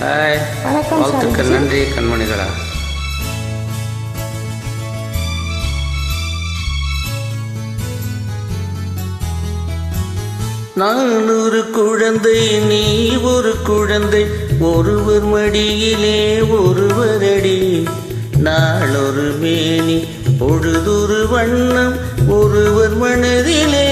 Hi. வாழ்த்துக்கள். நன்றி கண்மணிகளா. நான் ஒரு குழந்தை நீ ஒரு குழந்தை ஒருவர் மடியிலே ஒருவரடி நாளொரு மேனி பொழுதொரு வண்ணம் ஒருவர் மனதிலே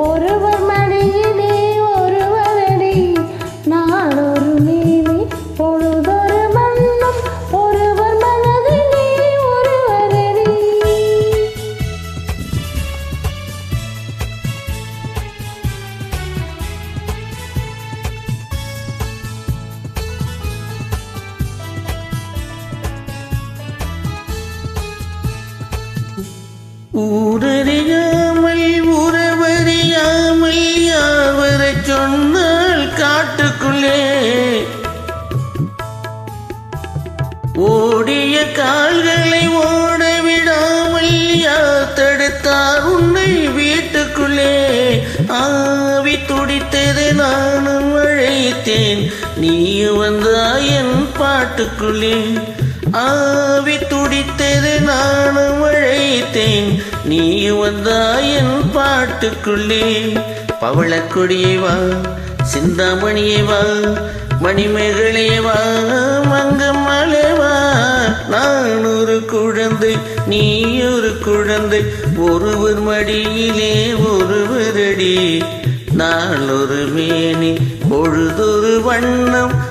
ஒருவர் மடியிலே ஒருவரடி நான் ஒரு நீவி பொழுதொரு மன்னம். ஒருவர் மனதிலே ஒருவரடி ஊரறியாமல் ஓடிய கால்களை ஓட விடாமல் யார் தடுத்தார் உன்னை வீட்டுக்குள்ளே. ஆவி துடித்தது நானும் அழைத்தேன். நீ வந்தாய் என் பாட்டுக்குள்ளே. ஆவி துடித்தது நானும் அழைத்தேன். நீ வந்தாய் என் பாட்டுக்குள்ளே. பவளக்கொடியே வா சிந்தாமணியே வா மணிமேகலையே வா மங்கம்மாளே வா நான் ஒரு குழந்தை நீ ஒரு குழந்தை. ஒருவர் மடியிலே ஒருவர் அடி. நான் ஒரு மேனி பொழுதொரு வண்ணம்.